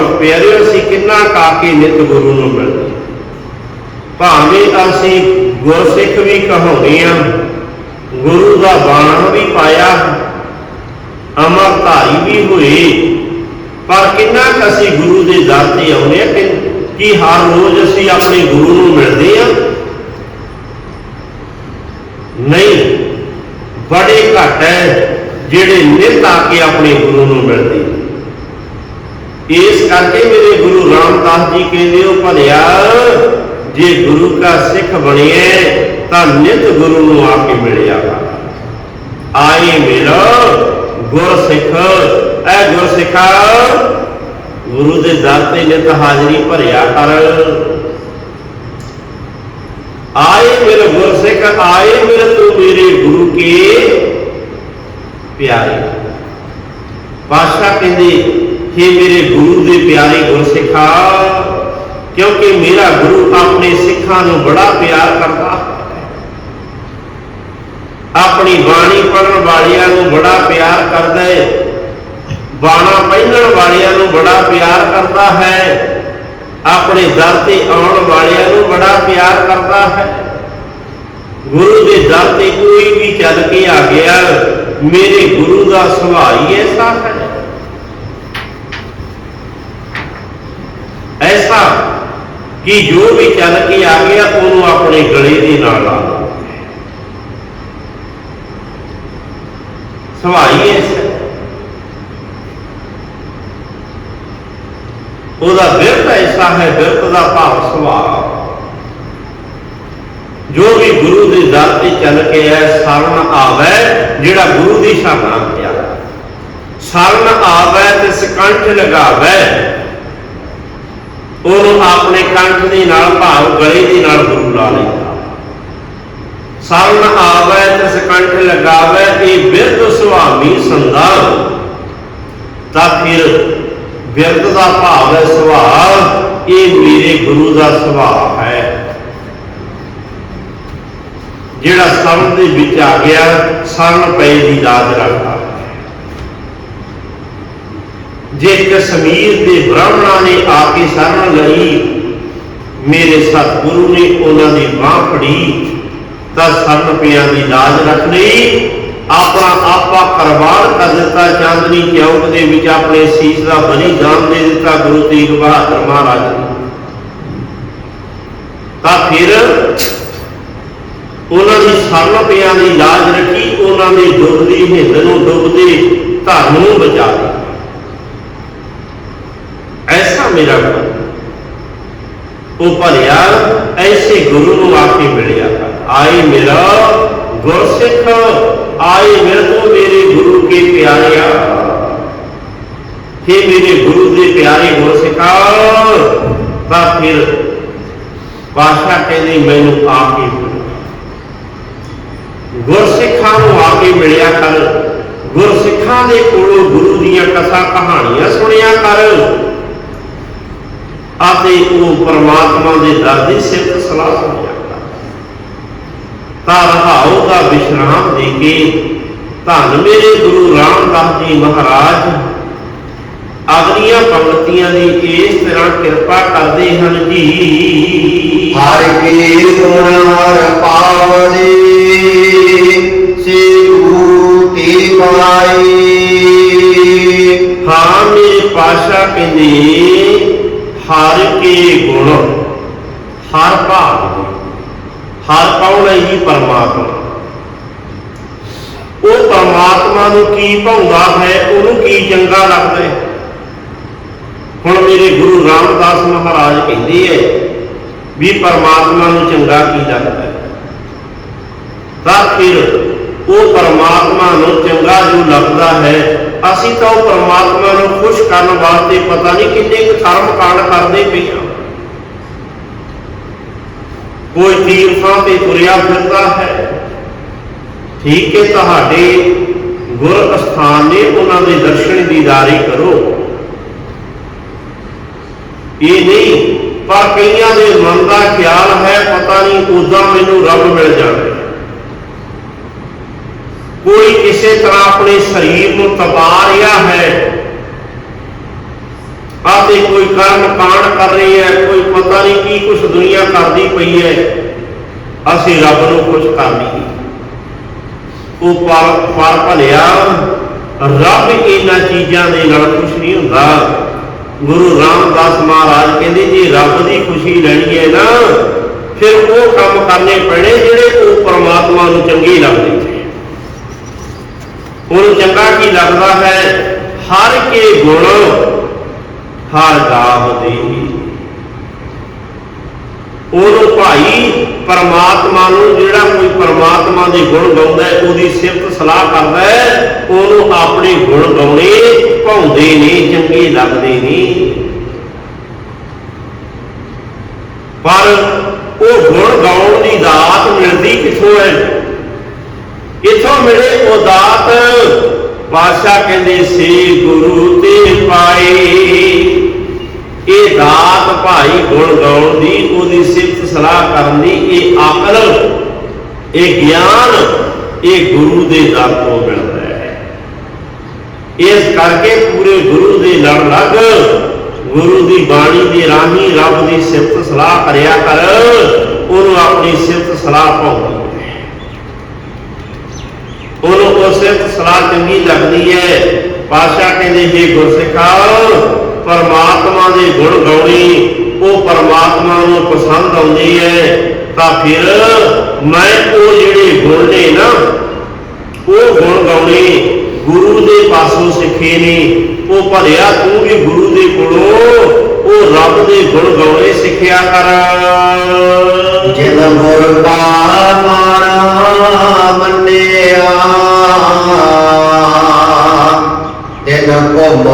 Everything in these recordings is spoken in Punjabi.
ਗੁਰਮੁਖ ਪਿਆਰਿਓ ਅਸੀਂ ਕਿੰਨਾ ਕਾ ਕੇ ਨਿਤ ਗੁਰੂ ਨੂੰ ਮਿਲਦੇ ਭਾਵੇਂ ਅਸੀਂ ਗੁਰਸਿੱਖ ਵੀ ਕਹਾਉਂਦੇ ਆ ਗੁਰੂ ਦਾ ਬਾਣ ਵੀ ਪਾਇਆ ਅਮਰਧਾਰੀ ਵੀ ਹੋਏ, ਪਰ ਕਿੰਨਾ ਕੁ ਅਸੀਂ ਗੁਰੂ ਦੇ ਦਰ ਤੇ ਆਉਂਦੇ ਆ ਕਿ ਕੀ ਹਰ ਰੋਜ਼ ਅਸੀਂ ਆਪਣੇ ਗੁਰੂ ਨੂੰ ਮਿਲਦੇ ਆ ਨਹੀਂ, ਬੜੇ ਘੱਟ ਹੈ ਜਿਹੜੇ ਨਿਤ ਆ ਕੇ ਆਪਣੇ ਗੁਰੂ ਨੂੰ ਮਿਲਦੇ। ਇਸ ਕਰਕੇ ਮੇਰੇ ਗੁਰੂ ਰਾਮਦਾਸ ਜੀ ਕਹਿੰਦੇ ਹੋ, ਭਲਿਆ, ਜੇ ਗੁਰੂ ਦਾ ਸਿੱਖ ਬਣੀਏ ਤਾਂ ਨਿਤ ਗੁਰੂ ਨੂੰ ਆ ਕੇ ਮਿਲਿਆ ਕਰ ਆਏ ਮੇਰਾ ਗੁਰ ਸਿੱਖ ਐ ਗੁਰ ਸਿੱਖਾ ਗੁਰੂ ਦੇ ਦਰ ਤੇ ਨਿਤ ਹਾਜ਼ਰੀ ਭਰਿਆ ਕਰ। ਆਏ ਮੇਰੇ ਗੁਰ ਸਿੱਖ ਆਏ ਮੇਰੇ ਤੂੰ ਮੇਰੇ ਗੁਰੂ ਕੇ ਪਿਆਰੇ। ਪਾਸ਼ਾ ਕਹਿੰਦੇ ਕਿ ਮੇਰੇ ਗੁਰੂ ਦੇ ਪਿਆਰੇ ਗੁਰਸਿੱਖਾ। ਕਿਉਂਕਿ ਮੇਰਾ ਗੁਰੂ ਆਪਣੇ ਸਿੱਖਾਂ ਨੂੰ ਬੜਾ ਪਿਆਰ ਕਰਦਾ। ਹੈ ਆਪਣੀ ਬਾਣੀ ਪੜਨ ਵਾਲਿਆਂ ਨੂੰ ਬੜਾ ਪਿਆਰ ਕਰਦਾ ਹੈ ਬਾਣਾ ਪਹਿਨਣ ਵਾਲਿਆਂ ਨੂੰ ਬੜਾ ਪਿਆਰ ਕਰਦਾ ਹੈ। ਆਪਣੇ ਦਰ ਤੇ ਆਉਣ ਵਾਲਿਆਂ ਨੂੰ ਬੜਾ ਪਿਆਰ ਕਰਦਾ ਹੈ। ਗੁਰੂ ਦੇ ਦਰ ਤੇ ਕੋਈ ਵੀ ਚੱਲ ਕੇ ਆ ਗਿਆ, ਮੇਰੇ ਗੁਰੂ ਦਾ ਸੁਭਾਅ ਹੀ ਐਸਾ ਹੈ। ਐਸਾ ਕਿ ਜੋ ਵੀ ਚੱਲ ਕੇ ਆ ਗਿਆ, ਉਹਨੂੰ ਆਪਣੇ ਗਲੇ ਦੇ ਨਾਲ ਲਾ ਲਓ। ਸੁਭਾਅ ਹੀ ਐਸਾ ਉਹਦਾ ਬਿਰਤ ਐਸਾ ਹੈ ਬਿਰਤ ਦਾ ਭਾਵ ਸੁਭਾਅ। ਜੋ ਵੀ ਗੁਰੂ ਦੇ ਦਰ ਤੇ ਚੱਲ ਕੇ ਐ ਸ਼ਰਨ ਆਵੇ, ਜਿਹੜਾ ਗੁਰੂ ਦੀ ਸ਼ਰਨਾ ਪਿਆ ਸ਼ਰਨ ਆਵੇ ਤੇ ਸਕੰਠ ਲਗਾਵੇ ਉਹਨੂੰ ਆਪਣੇ ਕੰਠ ਦੇ ਨਾਲ ਭਾਵ ਗਲੇ ਦੇ ਨਾਲ ਗੁਰੂ ਲਾ ਲੈਂਦਾ ਸ਼ਰਨ ਆਵੇ ਤੇ ਸਕੰਠ ਲਗਾਵੇ, ਇਹ ਬਿਰਧ ਸੁਆਮੀ ਸੰਦਾ ਤਾਂ ਫਿਰ ਬਿਰਧ ਦਾ ਭਾਵ ਹੈ ਸੁਭਾਅ, ਇਹ ਮੇਰੇ ਗੁਰੂ ਦਾ ਸੁਭਾਅ ਹੈ। ਜਿਹੜਾ ਸਰਨ ਦੇ ਵਿੱਚ ਆ ਗਿਆ, ਸਰਨ ਪਏ ਦੀ ਲਾਜ ਰੱਖਦਾ। ਜੇ ਕਸ਼ਮੀਰ ਦੇ ਬ੍ਰਾਹਮਣਾਂ ਨੇ ਆ ਕੇ ਸ਼ਰਨ ਲਈ, ਮੇਰੇ ਸਤਿਗੁਰੂ ਨੇ ਉਹਨਾਂ ਦੀ ਬਾਹ ਫੜੀ, ਤਾਂ ਸਰਨ ਪਿਆਂ ਦੀ ਲਾਜ ਰੱਖ ਲਈ ਆਪਣਾ ਆਪਾ ਕੁਰਬਾਨ ਕਰ ਦਿੱਤਾ, ਚਾਂਦਨੀ ਚੌਕ ਦੇ ਵਿੱਚ ਆਪਣੇ ਸੀਸ ਦਾ ਬਲੀ ਦਾਨ ਦੇ ਦਿੱਤਾ, ਗੁਰੂ ਤੇਗ ਬਹਾਦਰ ਮਹਾਰਾਜ ਨੇ। ਤਾਂ ਫਿਰ ਉਹਨਾਂ ਦੀ ਸਰਨ ਪਿਆਂ ਦੀ ਲਾਜ ਰੱਖੀ, ਉਹਨਾਂ ਦੇ ਡੁੱਬਦੀ ਹਿੰਦ ਨੂੰ ਡੁੱਬਦੇ ਧਰਮ ਨੂੰ ਬਚਾ ਲਿਆ ਐਸਾ ਉਹ ਭਲਿਆ, ਐਸੇ ਗੁਰੂ ਨੂੰ ਆ ਕੇ ਮਿਲਿਆ ਆਏ ਮੇਰਾ ਗੁਰਸਿੱਖ, ਆਏ ਮੇਰੇ ਤੋਂ ਮੇਰੇ ਗੁਰੂ ਕੇ ਪਿਆਰਿਆ हे ਮੇਰੇ ਗੁਰੂ ਦੇ ਪਿਆਰੇ ਗੁਰਸਿੱਖਾ ਤਾਂ ਫਿਰ ਪਾਸ਼ਾ ਕਹਿੰਦੇ, ਮੈਨੂੰ ਆ ਕੇ ਗੁਰਸਿੱਖਾਂ ਨੂੰ ਆ ਕੇ ਮਿਲਿਆ ਕਰ। ਗੁਰਸਿੱਖਾਂ ਦੇ ਕੋਲੋਂ ਗੁਰੂ ਦੀਆਂ ਕਥਾ ਕਹਾਣੀਆਂ ਸੁਣਿਆ ਕਰ। ਅਤੇ ਉਹ ਪਰਮਾਤਮਾ ਦੇ ਦਰ ਦੀ ਸਿਫਤ ਸਲਾਹ ਸੁਣਿਆ ਕਰ ਤਾਂ ਰਹਾਉ ਦਾ ਵਿਸ਼ਰਾਮ ਦੇ ਕੇ ਧੰਨ ਮੇਰੇ ਗੁਰੂ ਰਾਮਦਾਸ ਜੀ ਮਹਾਰਾਜ ਅਗਲੀਆਂ ਪੰਕਤੀਆਂ ਦੀ ਇਸ ਤਰ੍ਹਾਂ ਕਿਰਪਾ ਕਰਦੇ ਹਨ ਜੀ। ਹਰ ਕੀ ਗੁਣ ਹਰ ਪਾਵਨੀ ਸੇ ਗੁਰੂ ਕੀ ਪਾਈ ਹਾਂ ਮੇਰੇ ਪਾਸ਼ਾ ਕਹਿੰਦੇ ਹਰ ਕੇ ਗੁਣ ਹਰ ਭਾਗ ਹਰ ਕੌਣ ਹੈ ਜੀ ਪਰਮਾਤਮਾ ਉਹ ਪਰਮਾਤਮਾ ਨੂੰ ਕੀ ਭਾਉਂਦਾ ਹੈ, ਉਹਨੂੰ ਕੀ ਚੰਗਾ ਲੱਗਦਾ ਹੈ? ਹੁਣ ਮੇਰੇ ਗੁਰੂ ਰਾਮਦਾਸ ਮਹਾਰਾਜ ਕਹਿੰਦੇ ਐ ਵੀ ਪਰਮਾਤਮਾ ਨੂੰ ਚੰਗਾ ਕੀ ਲੱਗਦਾ ਹੈ? ਤਾਂ ਫਿਰ ਉਹ ਪਰਮਾਤਮਾ ਨੂੰ ਚੰਗਾ ਜੋ ਲੱਗਦਾ ਹੈ, ਅਸੀਂ ਤਾਂ ਉਹ ਪਰਮਾਤਮਾ ਨੂੰ ਖੁਸ਼ ਕਰਨ ਵਾਸਤੇ ਪਤਾ ਨਹੀਂ ਕਿੰਨੇ ਕੁ ਧਰਮ ਕਾਂਡ ਕਰਦੇ ਪਏ ਹਾਂ। ਕੋਈ ਤੀਰਥਾਂ ਤੇ ਤੁਰਿਆ ਫਿਰਦਾ ਹੈ। ਠੀਕ ਹੈ, ਤੁਹਾਡੇ ਗੁਰ ਅਸਥਾਨ ਨੇ ਉਹਨਾਂ ਦੇ ਦਰਸ਼ਨ ਦੀਦਾਰੀ ਕਰੋ। ਇਹ ਨਹੀਂ, ਪਰ ਕਈਆਂ ਦੇ ਮਨ ਦਾ ਖਿਆਲ ਹੈ, ਪਤਾ ਨਹੀਂ ਉਦਾਂ ਮੈਨੂੰ ਰੱਬ ਮਿਲ ਜਾਵੇ। ਕੋਈ ਕਿਸੇ ਤਰ੍ਹਾਂ ਆਪਣੇ ਸਰੀਰ ਨੂੰ ਤਪਾ ਰਿਹਾ ਹੈ ਅਤੇ ਕੋਈ ਕਰਮ ਕਾਂਡ ਕਰ ਰਹੀ ਹੈ, ਕੋਈ ਪਤਾ ਨਹੀਂ ਕੀ ਕੁਛ ਦੁਨੀਆ ਕਰਦੀ ਪਈ ਹੈ, ਅਸੀਂ ਰੱਬ ਨੂੰ ਕੁਛ ਕਰ ਲਈਏ ਉਹ ਪਰ ਪਰ ਭਲਿਆ, ਰੱਬ ਇਹਨਾਂ ਚੀਜ਼ਾਂ ਦੇ ਨਾਲ ਕੁਛ ਨਹੀਂ ਹੁੰਦਾ। ਗੁਰੂ ਰਾਮਦਾਸ ਮਹਾਰਾਜ ਕਹਿੰਦੇ, ਜੇ ਰੱਬ ਦੀ ਖੁਸ਼ੀ ਲੈਣੀ ਹੈ ਨਾ, ਫਿਰ ਉਹ ਕੰਮ ਕਰਨੇ ਪੈਣੇ ਜਿਹੜੇ ਉਹ ਪਰਮਾਤਮਾ ਨੂੰ ਚੰਗੇ ਲੱਗਦੇ ਨੇ। ਉਹਨੂੰ ਚੰਗਾ ਕੀ ਲੱਗਦਾ ਹੈ? ਹਰ ਕੇ ਗੁਣ, ਹਰ ਗਾਵਦੇ ਉਹਨੂੰ ਭਾਈ ਪਰਮਾਤਮਾ ਨੂੰ ਜਿਹੜਾ ਕੋਈ ਪਰਮਾਤਮਾ ਦੇ ਗੁਣ ਗਾਉਂਦਾ ਹੈ, ਉਹਦੀ ਸਿਫਤ ਸਲਾਹ ਕਰਦਾ ਹੈ, ਉਹਨੂੰ ਆਪਣੇ ਗੁਣ ਗਾਉਣੇ ਭਾਉਂਦੇ ਨੇ, ਚੰਗੇ ਲੱਗਦੇ ਨੇ। ਪਰ ਉਹ ਗੁਣ ਗਾਉਣ ਦੀ ਦਾਤ ਮਿਲਦੀ ਕਿੱਥੋਂ ਹੈ? ਇੱਥੋਂ ਮਿਲੇ ਉਹ ਦਾਤ ਬਾਦਸ਼ਾਹ ਕਹਿੰਦੇ ਸੀ ਗੁਰੂ ਤੇ ਪਾਏ। ਇਹ ਦਾਤ ਭਾਈ ਗੁਣ ਗਾਉਣ ਦੀ, ਉਹਦੀ ਸਿਫਤ ਸਲਾਹ ਕਰਨ ਦੀ ਇਹ ਅਕਲ, ਇਹ ਗਿਆਨ, ਇਹ ਗੁਰੂ ਦੇ ਦਰ ਤੋਂ ਮਿਲਦਾ ਹੈ। ਇਸ ਕਰਕੇ ਪੂਰੇ ਗੁਰੂ ਦੇ ਲੜ ਲੱਗ, ਗੁਰੂ ਦੀ ਬਾਣੀ ਦੇ ਰਾਹੀਂ ਰੱਬ ਦੀ ਸਿਫਤ ਸਲਾਹ ਕਰਿਆ ਕਰ, ਉਹਨੂੰ ਆਪਣੀ ਸਿਫਤ ਸਲਾਹ ਪਾਉਂਦੀ ਉਹਨੂੰ ਉਹ ਸਿਫਤ ਸਲਾਹ ਚੰਗੀ ਲੱਗਦੀ ਹੈ। ਪਾਸ਼ਾ ਕਹਿੰਦੇ ਜੇ ਗੁਰਸਿੱਖਾ ਪਰਮਾਤਮਾ ਦੇ ਗੁਣ ਗਾਉਣੀ, ਉਹ ਪਰਮਾਤਮਾ ਨੂੰ ਪਸੰਦ ਆਉਂਦੀ ਹੈ, ਤਾਂ ਫਿਰ ਮੈਂ ਉਹ ਜਿਹੜੇ ਗੁਣ ਨੇ ਨਾ, ਉਹ ਗੁਣ ਗਾਉਣੇ ਗੁਰੂ ਦੇ ਪਾਸੋਂ ਸਿੱਖੇ ਨੇ। ਉਹ ਭਲਿਆ ਤੂੰ ਵੀ ਗੁਰੂ ਦੇ ਕੋਲੋਂ ਉਹ ਰੱਬ ਦੇ ਗੁਣ ਗਾਉਣੇ ਸਿੱਖਿਆ ਕਰ। ਜਿਨ ਗੁਰ ਕਾ ਮੰਨਿਆ, ਤਿਨ ਕੁਮ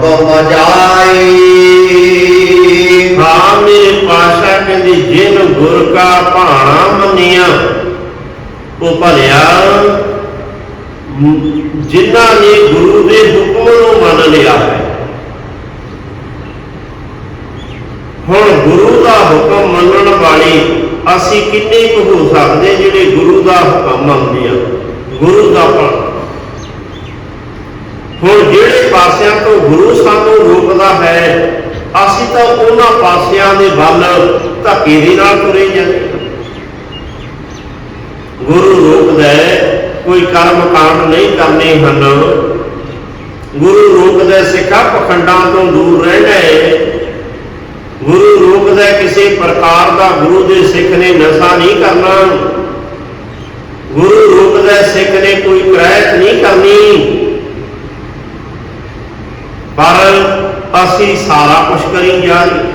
ਕੁਮ ਜਾਈ। ਹਾਂ ਮੇਰੇ ਪਾਸ਼ਾ ਕਹਿੰਦੇ, ਜਿਨ ਗੁਰ ਕਾ ਭਾਣਾ ਮੰਨਿਆ, ਉਹ ਭਲਿਆ ਜਿਨ੍ਹਾਂ ਨੇ ਗੁਰੂ ਦੇ ਹੁਕਮ ਨੂੰ ਮੰਨ ਲਿਆ ਹੈ। ਹੁਣ ਗੁਰੂ ਦਾ ਹੁਕਮ ਮੰਨਣ ਵਾਲੇ ਅਸੀਂ ਕਿੰਨੇ ਕੁ ਹੋ ਸਕਦੇ ਜਿਹੜੇ ਗੁਰੂ ਦਾ ਹੁਕਮ ਮੰਨਦੇ ਆ? ਗੁਰੂ ਦਾ ਭਾਣਾ ਹੁਣ ਜਿਹੜੇ ਪਾਸਿਆਂ ਤੋਂ ਗੁਰੂ ਸਾਨੂੰ ਰੋਕਦਾ ਹੈ। ਅਸੀਂ ਤਾਂ ਉਹਨਾਂ ਪਾਸਿਆਂ ਦੇ ਵੱਲ ਧੱਕੇ ਦੇ ਨਾਲ ਤੁਰੇ ਜਾਂਦੇ ਗੁਰੂ ਰੋਕਦਾ ਕੋਈ ਕਰਮ ਕਾਂਡ ਨਹੀਂ ਕਰਨੇ ਹਨ। ਗੁਰੂ ਰੋਕਦਾ ਹੈ, ਸਿੱਖਾ ਪਖੰਡਾਂ ਤੋਂ ਦੂਰ ਰਹਿਣਾ ਹੈ। ਗੁਰੂ ਰੋਕਦਾ ਕਿਸੇ ਪ੍ਰਕਾਰ ਦਾ ਗੁਰੂ ਦੇ ਸਿੱਖ ਨੇ ਨਸ਼ਾ ਨਹੀਂ ਕਰਨਾ। ਗੁਰੂ ਰੋਕਦਾ ਸਿੱਖ ਨੇ ਕੋਈ ਕ੍ਰੈਤ ਨਹੀਂ ਕਰਨੀ। ਪਰ ਅਸੀਂ ਸਾਰਾ ਕੁਝ ਕਰੀ ਜਾ ਰਹੇ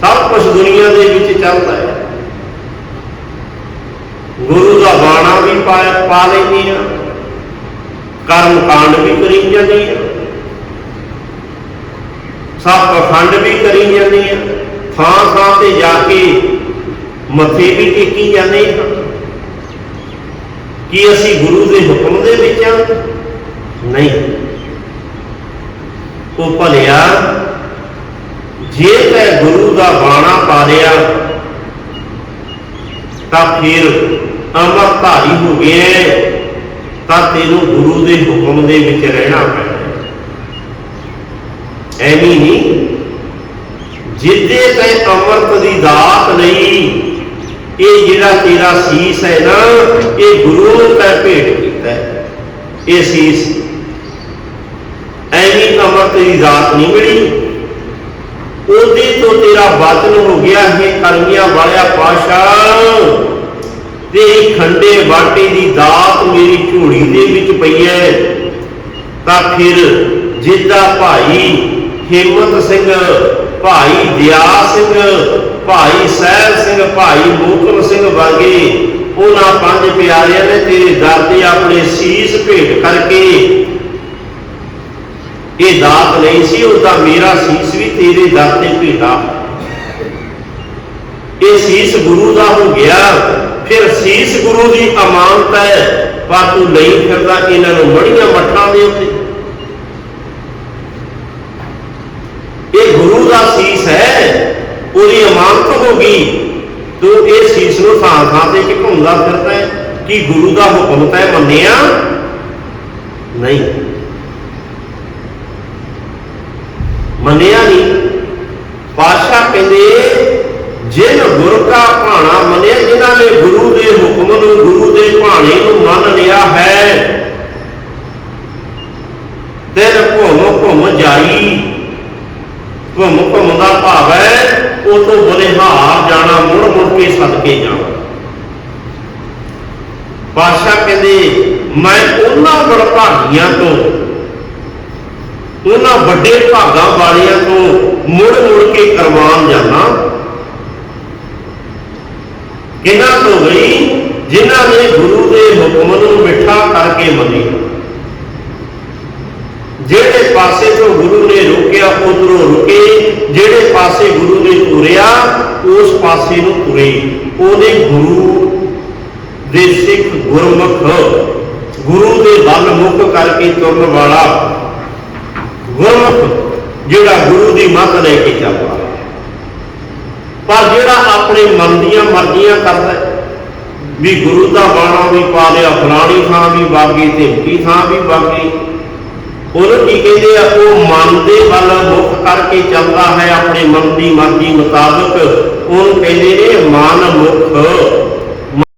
ਸਭ ਕੁਝ ਦੁਨੀਆ ਦੇ ਵਿੱਚ ਚੱਲਦਾ ਹੈ। ਗੁਰੂ ਦਾ ਬਾਣਾ ਵੀ ਪਾ ਪਾ ਲੈਂਦੇ ਆ ਕਰਮ ਕਾਂਡ ਵੀ ਕਰੀ ਜਾਂਦੇ ਆ ਸਭ ਪਖੰਡ ਵੀ ਕਰੀ ਜਾਂਦੇ ਆ ਥਾਂ ਥਾਂ ਤੇ ਜਾ ਕੇ ਮੱਥੇ ਵੀ ਟੇਕੀ ਜਾਂਦੇ ਆ ਕੀ ਅਸੀਂ ਗੁਰੂ ਦੇ ਹੁਕਮ ਦੇ ਵਿੱਚ ਆ ਨਹੀਂ। ਉਹ ਭਲਿਆ, ਜੇ ਤੈ ਗੁਰੂ ਦਾ ਬਾਣਾ ਪਾ ਲਿਆ ਤਾਂ ਫਿਰ ਅਮਰ ਧਾਰੀ ਹੋ ਗਿਆ ਤਾਂ ਤੈਨੂੰ ਗੁਰੂ ਦੇ ਹੁਕਮ ਦੇ ਵਿੱਚ ਰਹਿਣਾ ਪੈਣਾ ਐਵੇਂ ਨਹੀਂ ਜਿੱਦੇ ਤੈ ਅੰਮ੍ਰਿਤ ਦੀ ਦਾਤ ਲਈ ਇਹ ਜਿਹੜਾ ਤੇਰਾ ਸੀਸ ਹੈ ਨਾ, ਇਹ ਗੁਰੂ ਨੇ ਤੈ ਭੇਟ ਕੀਤਾ ਇਹ ਸੀਸ ਐਵੇਂ ਅੰਮ੍ਰਿਤ ਦੀ ਨਹੀਂ ਮਿਲੀ। ਉਹਦੇ ਤੋਂ ਤੇਰਾ ਵਚਨ ਹੋ ਗਿਆ ਹੈ ਕਰਮੀਆਂ ਵਾਲਿਆ ਪਾਸ਼ਾ ਤੇਰੀ ਖੰਡੇ ਬਾਟੇ ਦੀ ਦਾਤ ਮੇਰੀ ਝੋਲੀ ਦੇ ਵਿੱਚ ਪਈ ਹੈ। ਤਾਂ ਫਿਰ ਜਿੱਦਾਂ ਭਾਈ ਹਿੰਮਤ ਸਿੰਘ, ਭਾਈ ਦਿਆ ਸਿੰਘ, ਭਾਈ ਸਹਿਬ ਸਿੰਘ, ਭਾਈ ਮੋਕਮ ਸਿੰਘ ਵਰਗੇ ਉਹਨਾਂ ਪੰਜ ਪਿਆਰਿਆਂ ਨੇ ਤੇਰੇ ਦਰ ਤੇ ਆਪਣੇ ਸੀਸ ਭੇਟ ਕਰਕੇ ਇਹ ਦਾਤ ਨਹੀਂ ਸੀ ਉਹਦਾ ਮੇਰਾ ਸੀਸ ਵੀ ਤੇਰੇ ਦਰ ਤੇ ਭੇਟਾ। ਇਹ ਸੀਸ ਗੁਰੂ ਦਾ ਹੋ ਗਿਆ, ਫਿਰ ਸੀਸ ਗੁਰੂ ਦੀ ਅਮਾਨਤ ਹੈ, ਪਰ ਤੂੰ ਨਹੀਂ ਫਿਰਦਾ ਇਹਨਾਂ ਨੂੰ ਮੜੀਆਂ ਮੱਠਾਂ ਦੇ ਉੱਤੇ। ਇਹ ਗੁਰੂ ਦਾ ਸੀਸ ਹੈ, ਉਹਦੀ ਅਮਾਨਤ ਹੋ ਗਈ, ਤੂੰ ਇਹ ਸੀਸ ਨੂੰ ਥਾਂ ਥਾਂ ਤੇ ਘੁੰਮਦਾ ਫਿਰਦਾ ਹੈ। ਕਿ ਗੁਰੂ ਦਾ ਹੁਕਮ ਤੈ ਮੰਨਿਆ? ਨਹੀਂ। ਮੰਨਿਆ ਨਹੀਂ। ਪਾਤਸ਼ਾਹ ਕਹਿੰਦੇ, ਜਿਨ ਗੁਰ ਕਾ ਭਾਣਾ ਮੰਨਿਆ, ਜਿਨ੍ਹਾਂ ਨੇ ਗੁਰੂ ਦੇ ਹੁਕਮ ਨੂੰ, ਗੁਰੂ ਦੇ ਭਾਣੇ ਨੂੰ ਮੰਨ ਲਿਆ ਹੈ। ਤੇਰ ਘੁੰਮ ਘੁੰਮ ਜਾਈ। ਘੁੰਮ ਘੁੰਮ ਦਾ ਭਾਵ ਹੈ, ਉਹ ਤੋਂ ਬਲਿਹਾਰ ਜਾਣਾ, ਮੁੜ ਮੁੜ ਕੇ ਸਦਕੇ ਜਾਣਾ। ਪਾਤਸ਼ਾਹ ਕਹਿੰਦੇ, ਮੈਂ ਉਹਨਾਂ ਬੜਭਾਗੀਆਂ ਤੋਂ ਉਹਨਾਂ ਵੱਡੇ ਭਾਗਾਂ ਵਾਲਿਆਂ ਤੋਂ ਮੁੜ ਮੁੜ ਕੇ ਕਰਵਾਨ ਜਾਣਾ ਕਿਹਨਾਂ ਤੋਂ ਗਈ ਜਿਨ੍ਹਾਂ ਨੇ ਗੁਰੂ ਦੇ ਹੁਕਮ ਨੂੰ ਮਿੱਠਾ ਕਰਕੇ ਮੰਨਿਆ। ਜਿਹੜੇ ਪਾਸੇ ਤੋਂ ਗੁਰੂ ਨੇ ਰੋਕਿਆ, ਉਧਰੋਂ ਰੁਕੇ। ਜਿਹੜੇ ਪਾਸੇ ਗੁਰੂ ਨੇ ਤੁਰਿਆ, ਉਸ ਪਾਸੇ ਨੂੰ ਤੁਰੇ। ਉਹਦੇ ਗੁਰੂ ਦੇ ਸਿੱਖ ਗੁਰਮੁਖ, ਗੁਰੂ ਦੇ ਵੱਲ ਮੁੱਖ ਕਰਕੇ ਤੁਰਨ ਵਾਲਾ ਗੁਰਮੁਖ ਜਿਹੜਾ ਗੁਰੂ ਦੀ ਮੱਤ ਲੈ ਕੇ ਚੱਲਦਾ ਪਰ ਜਿਹੜਾ ਆਪਣੇ ਮਨ ਦੀਆਂ ਮਰਜ਼ੀਆਂ ਕਰਦਾ ਵੀ ਗੁਰੂ ਦਾ ਬਾਣਾ ਵੀ ਪਾ ਲਿਆ, ਫਲਾਣੀ ਥਾਂ ਵੀ ਬਾਗੀ ਢਿਮਕੀ ਥਾਂ ਵੀ ਬਾਗੀ ਉਹਨੂੰ ਕੀ ਕਹਿੰਦੇ ਆ, ਉਹ ਮਨ ਦੇ ਵੱਲ ਮੁਖ ਕਰਕੇ ਚੱਲਦਾ ਹੈ, ਆਪਣੇ ਮਨ ਦੀ ਮਰਜ਼ੀ ਮੁਤਾਬਕ, ਉਹਨੂੰ ਕਹਿੰਦੇ ਨੇ ਮਨ ਮੁਖ।